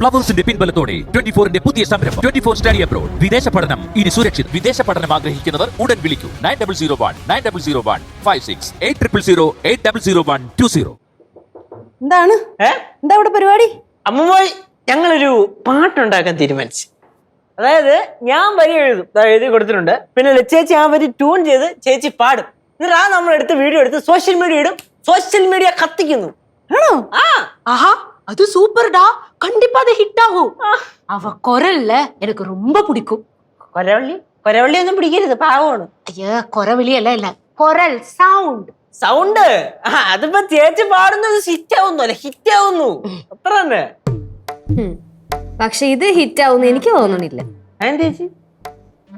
പ്ലവേഴ്സിന്റെ പിൻബലത്തോടെ twenty ഫോറിന്റെ പുതിയ സംരംഭം. Twenty four study abroad. വിദേശ പഠനം. ഇനി സുരക്ഷിത്. വിദേശ പഠനം ആഗ്രഹിക്കുന്നവർ ഉടൻ വിളിക്കൂ. Nine double zero one nine double zero one five six eight triple zero eight double zero one two zero. എന്താണ്? എന്താ ഇവിടെ പരിപാടി? അമ്മമ്മോയ് ഞങ്ങളൊരു പാട്ടുണ്ടാക്കാൻ തീരുമാനിച്ചു. അതായത് ഞാൻ വരി എഴുതും. എഴുതി കൊടുത്തിട്ടുണ്ട്. പിന്നെ ചേച്ചി ആ വരി ട്യൂൺ ചെയ്ത് ചേച്ചി പാടും. എന്നിട്ട് ആ നമ്മളെടുത്ത് വീഡിയോ എടുത്ത് സോഷ്യൽ മീഡിയ ഇടും. സോഷ്യൽ മീഡിയ കത്തിക്കുന്നു. ആണോ? ആ. ആഹാ അത് സൂപ്പർ ഡാ கண்டிப்பா அது ஹிட் ஆகும் அவ குரல்ல எனக்கு ரொம்ப பிடிக்கும் കൊരവള്ളി കൊരവള്ളി ഒന്നും പിടിക്കരുത് പാവമാണ് ஐயா குறவழி எல்லாம் இல்ல குரல் சவுண்ட் സൗണ്ട് ആ അതിപ്പോ ചേച്ചി പാടുന്നത് ഹിറ്റ് ആവുന്നു അല്ലെ ഹിറ്റ് ആവുന്നു അത്ര തന്നെ ഉം. പക്ഷെ ഇത് ഹിറ്റ് ആവുന്ന എനിക്ക് തോന്നണില്ല അതെന്ത് ചേച്ചി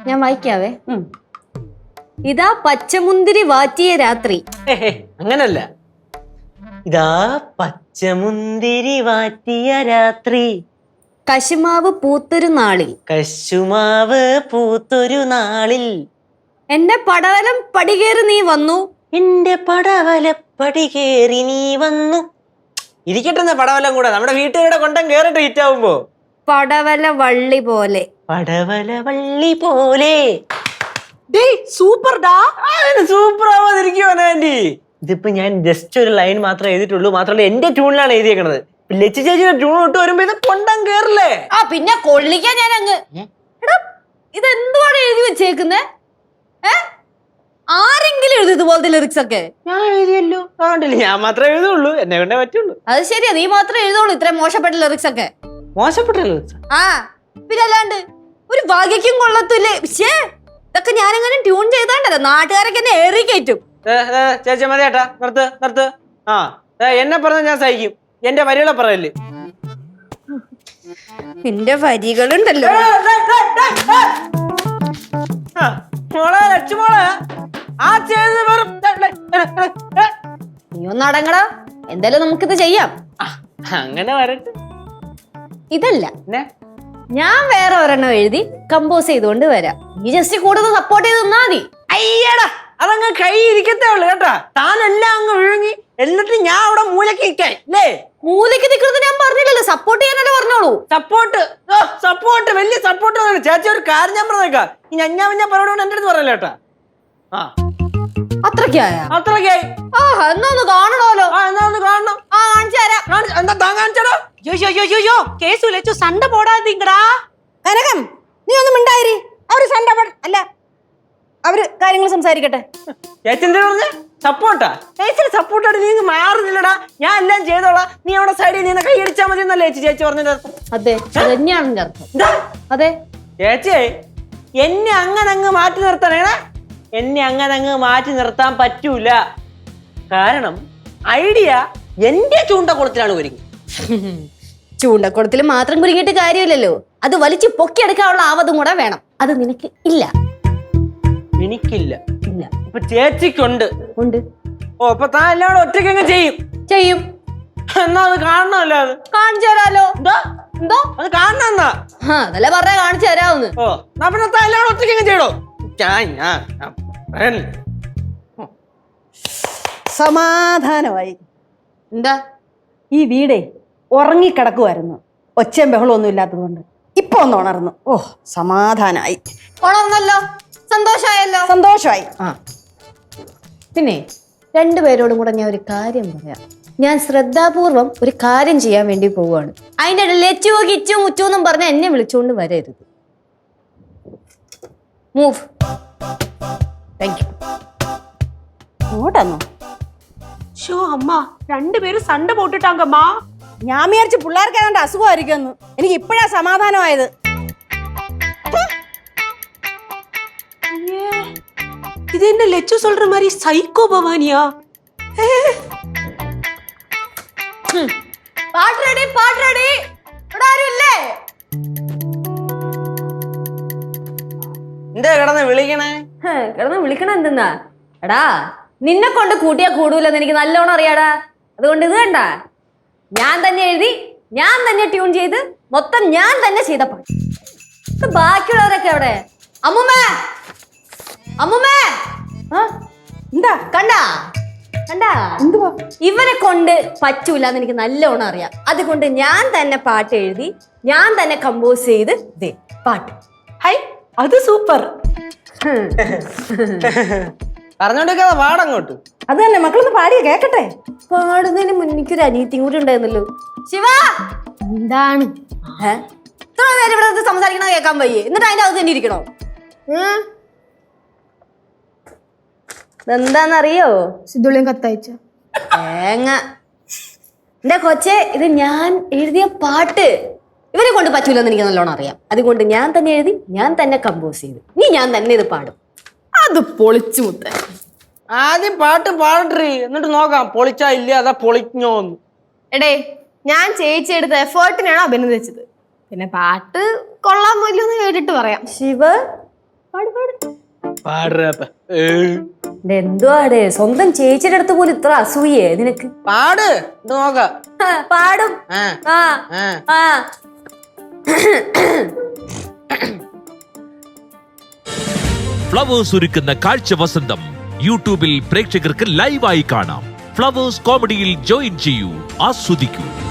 ഞാൻ വായിക്കാവേ ഇതാ പച്ചമുന്തിരി വാറ്റിയ രാത്രി ഹേ, ഹേ, അങ്ങനല്ല ഇതാ പച്ചമുന്തിരി വാറ്റിയ രാത്രി. കശുമാവ് പൂത്തൊരു നാളിൽ. കശുമാവ് പൂത്തൊരു നാളിൽ. എന്റെ പടവലം പടികേറി നീ വന്നു. എന്റെ പടവല കേറി നീ വന്നു. ഇരിക്കട്ടെന്ന പടവലം കൂടെ. നമ്മുടെ വീട്ടുകാരുടെ കൊണ്ടം കേറിട്ട് ഹിറ്റാവുമ്പോ പടവല വള്ളി പോലെ. പടവല വള്ളി പോലെ. സൂപ്പർ ഡാ. സൂപ്പർ ആവാതിരിക്കുവാനാന്റി ഇതിപ്പോ ഞാൻ ജസ്റ്റ് ഒരു ലൈൻ മാത്രമേ എഴുതിയിട്ടുള്ളൂ. മാത്രമല്ല എന്റെ ട്യൂണിലാണ് എഴുതിയേക്കണത്. ലച്ചു ചേച്ചിയുടെ ട്യൂൺ ഇട്ട് വരുമ്പോ ഇത് കൊണ്ടം കേറില്ലേ? ആ പിന്നെ കൊള്ളിക്കാൻ ഞാൻ അങ്ങ് എടാ ഇത് എന്തുവാണ് എഴുതി വെച്ചേക്കുന്നേ? ഏ? ആരെങ്കിലും എഴുതി ഇതുപോലത്തെ ലിറിക്സ് ഒക്കെ? ഞാൻ എഴുതിയല്ലോ. അതുകൊണ്ടല്ലേ ഞാൻ മാത്രമേ എഴുതുള്ളൂ. എന്നെ കൊണ്ടേ പറ്റുള്ളൂ. അത് ശരിയാ. നീ മാത്രമേ എഴുതുള്ളൂ ഇത്രയും മോശപ്പെട്ട ലിറിക്സ് ഒക്കെ. മോശപ്പെട്ട ലിറിക്സ് ആ? പിന്നെ അല്ലാണ്ട് ഒരു ഭാഗ്യക്കും കൊള്ളത്തില്ലേ? ശ്ശേ ഇതൊക്കെ ഞാനെങ്ങനെ ട്യൂൺ ചെയ്താണ്ടല്ലോ? നാട്ടുകാരൊക്കെ എന്നെ ഏറി കയറ്റും. ചേച്ചി മതി ഏട്ടാ നിർത്ത് നിർത്ത്. ആ എന്നെ പറഞ്ഞ ഞാൻ സഹിക്കും. എന്റെ വരികളെ പറയല്ലേ. നിന്റെ വരികളുണ്ടല്ലോ. മോളെ ലക്ഷ്മോളെ ആ ചെയ്ത്. നീ ഒന്ന് അടങ്ങടാ. എന്തായാലും നമുക്കിത് ചെയ്യാം. അങ്ങനെ വരട്ടെ. ഇതല്ല. ഞാൻ വേറെ ഒരെണ്ണം എഴുതി കമ്പോസ് ചെയ്തുകൊണ്ട് വരാം. നീ ജസ്റ്റ് കൂടുതൽ സപ്പോർട്ട് ചെയ്ത് നിന്നാ മതി. അയ്യടാ. അതങ്ങ് കൈ ഇരിക്കത്തേ ഉള്ളു കേട്ടോ. താനെല്ലാം എല്ലാം അങ്ങ് ഒഴുങ്ങി എന്നിട്ട് ഞാൻ അവിടെ മൂലക്ക് നിൽക്കാൻ അല്ലേ? മൂലക്ക് നിൽക്കുന്നത് ഞാൻ പറഞ്ഞില്ലല്ലോ. സപ്പോർട്ട് ചെയ്യാനല്ലേ പറഞ്ഞോളൂ. സപ്പോർട്ട് സപ്പോർട്ട് വലിയ സപ്പോർട്ട് ചേച്ചി ഒരു കാര്യം ഞാൻ പറഞ്ഞേക്കാം. ഈ ഞഞ്ഞാ മഞ്ഞ പരോട് എന്റെ അടുത്ത് പറയല്ലേ കേട്ടാ ആ. ആ കാണണം. യോ സണ്ട നീ ഒന്നും അവർ സണ്ട അല്ല അവർ കാര്യങ്ങൾ സംസാരിക്കട്ടെ. ചേച്ചി പറഞ്ഞ? സപ്പോർട്ടാ? ചേച്ചി സപ്പോർട്ടായിട്ട് നീ മാറുന്നില്ലടാ. ഞാൻ എല്ലാം ചെയ്തോളാം. നീ അവിടെ സൈഡിൽ നിന്ന് കൈയടിച്ചാ മതി എന്നല്ലേ ചേച്ചി ചേച്ചി പറഞ്ഞത്? അതെ അത് തന്നെയാണ് എന്റെ അർത്ഥം. അതെ. ചേച്ചി എന്നെ അങ്ങനെ അങ്ങ് മാറ്റി നിർത്തണേടാ എന്നെ അങ്ങനെ അങ്ങ് മാറ്റി നിർത്താൻ പറ്റൂല. കാരണം ഐഡിയ എന്റെ ചൂണ്ടക്കുളത്തിലാണ് ഒരുങ്ങി ചൂണ്ടക്കുളത്തിൽ മാത്രം കുരുങ്ങിയിട്ട് കാര്യമില്ലല്ലോ. അത് വലിച്ചു പൊക്കിയെടുക്കാനുള്ള ആവതും കൂടെ വേണം. അത് നിനക്ക് ഇല്ല. എനിക്കില്ല. ഇല്ല. ഇപ്പൊ ചേച്ചിക്കുണ്ട്. ഉണ്ട്. ഓ അപ്പൊ താൻ എല്ലാം ഒറ്റയ്ക്ക് അങ്ങ് ചെയ്യും. ചെയ്യും. എന്നാ അത് കാണണമല്ലോ അത്? കാണിച്ചു തരാലോ. എന്താ? എന്തോ? അത് കാണണം എന്നാ. ആ അതല്ലേ പറഞ്ഞ കാണിച്ചു തരാവുന്ന്. ഓ നമ്മുടെ താ താൻ എല്ലാം ഒറ്റയ്ക്ക് അങ്ങ് ചെയ്യടോ ഞാൻ ഞാൻ ഞാൻ പറയണില്ല. സമാധാനമായി. എന്താ? ഈ വീടേ ഉറങ്ങിക്കിടക്കുമായിരുന്നു ഒച്ചയും ബഹളമൊന്നും ഒന്നും ഇല്ലാത്തതുകൊണ്ട്. ഇപ്പൊ ഒന്ന് ഉണർന്നു. ഓ സമാധാനായി. ഉണർന്നല്ലോ? സന്തോഷമായല്ലോ? സന്തോഷമായി. ആ. പിന്നെ രണ്ടുപേരോടും കൂടെ ഞാൻ ഒരു കാര്യം പറയാം. ഞാൻ ശ്രദ്ധാപൂർവം ഒരു കാര്യം ചെയ്യാൻ വേണ്ടി പോവുകയാണ്. അതിന്റെ ഇടയിൽ എച്ചു കിച്ചു മുച്ചു എന്നും പറഞ്ഞ എന്നെ വിളിച്ചുകൊണ്ട് വരരുത്. മൂവ് താങ്ക് യു ഇങ്ങോട്ടാന്നോ ഷോ ഞാൻ വിചാരിച്ചു പിള്ളേർക്ക് ഏതാണ്ട് അസുഖമായിരിക്കും എനിക്ക് ഇപ്പോഴാ സമാധാനമായത്. இது என்ன லெச்சு சொல்ற மாதிரி சைக்கோ பவானியா പാട്ട് റെഡി പാട്ട് റെഡി ഇവിടെ ആരും ഇല്ലേ എന്താ കിടന്ന് വിളിക്കണേ ഹ്, കിടന്ന് വിളിക്കണ എന്തെന്നാ എടാ നിന്നെ കൊണ്ട് കൂട്ടിയാ കൂടൂലെന്ന് എനിക്ക് നല്ലോണം അറിയാടാ അതുകൊണ്ട് ഇത് കണ്ട ഞാൻ തന്നെ എഴുതി ഞാൻ തന്നെ ട്യൂൺ ചെയ്ത് മൊത്തം ഞാൻ തന്നെ ചെയ്ത പാട്ട് ഇത് ബാക്കിയുള്ളവരൊക്കെ എവിടെ അമ്മുമ്മേ അമ്മുമ്മേ! എന്താ? കണ്ടാ? കണ്ടാ? ഇവനെ കൊണ്ട് പറ്റൂല എന്ന് എനിക്ക് നല്ലോണം അറിയാം. അതുകൊണ്ട് ഞാൻ തന്നെ പാട്ട് എഴുതി ഞാൻ തന്നെ കമ്പോസ് ചെയ്ത് ദേ പാട്ട്. ഹൈ അത് സൂപ്പർ. പറഞ്ഞോണ്ടിരിക്കാതെ പാടങ്ങോട്ട് അത് തന്നെ മക്കളൊന്ന് പാടിയ കേക്കട്ടെ. പാടുന്നതിന് മുന്നിക്ക് ഒരു അനീതിയും കൂടി ഉണ്ടായിരുന്നല്ലോ. ശിവ! എന്താണ്? ഇത്ര നേരം ഇവിടെ സംസാരിക്കണോ കേൾക്കാൻ വയ്യേ. എന്നിട്ട് അതിന്റെ അകത്ത് തന്നെ ഇരിക്കണോ. ഇതെന്താന്നറിയോ? സിദ്ധുളിയും കത്തയച്ച. തേങ്ങ. എന്റെ കൊച്ചെ ഇത് ഞാൻ എഴുതിയ പാട്ട്. ഇവരെ കൊണ്ട് പറ്റൂലെന്ന് എനിക്ക് നല്ലോണം അറിയാം. അതുകൊണ്ട് ഞാൻ തന്നെ എഴുതി ഞാൻ തന്നെ കമ്പോസ് ചെയ്തു. നീ ഞാൻ തന്നെ ഇത് പാടും. അത് പൊളിച്ചു മുത്ത. ആദ്യം പാട്ട് പാടറി എന്നിട്ട് നോക്കാം. പൊളിച്ചാ ഇല്ല അതാ പൊളിഞ്ഞോന്ന്. എടേ ഞാൻ ചേച്ചി എടുത്ത എഫേർട്ടിനാണ് അഭിനന്ദിച്ചത്? പിന്നെ പാട്ട് കൊള്ളാൻ പോലും കേട്ടിട്ട് പറയാം. ശിവ. പാട് പാട്. എന്തുവാടേ സ്വന്തം ചേച്ചിയുടെ അടുത്ത് പോലും ഇത്ര അസൂയേ നിനക്ക്? പാട്. പാടും. ആ. ആ ആ. ആ. ഫ്ലവേഴ്സ് ഒരുക്കുന്ന കാഴ്ച വസന്തം യൂട്യൂബിൽ പ്രേക്ഷകർക്ക് ലൈവായി കാണാം. ഫ്ലവേഴ്സ് കോമഡിയിൽ ജോയിൻ ചെയ്യൂ. ആസ്വദിക്കൂ.